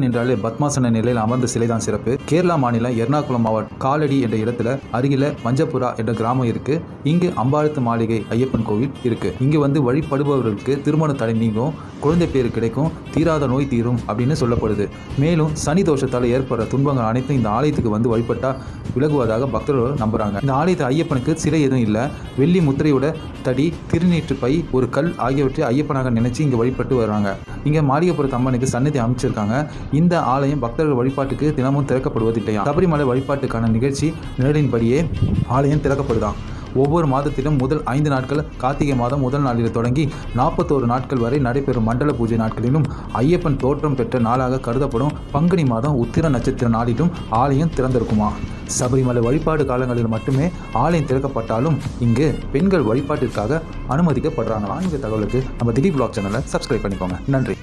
என்றாலே பத்மாசன நிலையில் அமர்ந்த சிலைதான் சிறப்பு. கேரளா மாநிலம் எர்ணாகுளம் மாவட்டம் காலடி என்ற இடத்துல அருகில மஞ்சபுரா என்ற கிராமம் இருக்கு. இங்கு அம்பாளத்து மாளிகை ஐயப்பன் கோவில் இருக்கு. இங்கு வந்து வழிபடுபவர்களுக்கு திருமண தடை நீங்கும் குழந்தை பேர் கிடைக்கும் தீராத நோய் தீரும் அப்படின்னு சொல்லப்படுது. மேலும் சனி தோஷத்தால் ஏற்படுற துன்பங்கள் அனைத்தும் இந்த ஆலயத்துக்கு வந்து வழிபட்டா விலகுவதாக பக்தர்கள் நம்புறாங்க. இந்த ஆலயத்து ஐயப்பனுக்கு சிலை எதுவும் இல்லை. வெள்ளி முத்திரையோட தடி திருநீற்று பை ஒரு கல் ஆகியவற்றை ஐயப்பனாக நினைச்சு இங்க வழிபட்டு வர்றாங்க இங்க மாளிகைப்புறத்து அம்மனுக்கு சன்னதி அமைச்சிருக்காங்க. இந்த ஆலயம் பக்தர்கள் வழிபாட்டுக்கு தினமும் திறக்கப்படுவதில்லையா? சபரிமலை வழிபாட்டுக்கான நிகழ்ச்சி நிழலின்படியே ஆலயம் திறக்கப்படுதான் ஒவ்வொரு மாதத்திலும் முதல் ஐந்து நாட்கள் கார்த்திகை மாதம் முதல் நாளில் தொடங்கி நாற்பத்தோரு நாட்கள் வரை நடைபெறும் மண்டல பூஜை நாட்களிலும் ஐயப்பன் தோற்றம் பெற்ற நாளாக கருதப்படும் பங்குனி மாதம் உத்திர நட்சத்திர நாளிலும் ஆலயம் திறந்திருக்குமா? சபரிமலை வழிபாடு காலங்களில் மட்டுமே ஆலயம் திறக்கப்பட்டாலும் இங்கு பெண்கள் வழிபாட்டிற்காக அனுமதிக்கப்படுறாங்க ஆன்மீக தகவலுக்கு நம்ம திடீர் பிளாக் சேனலை சப்ஸ்கிரைப் பண்ணிக்கோங்க. நன்றி.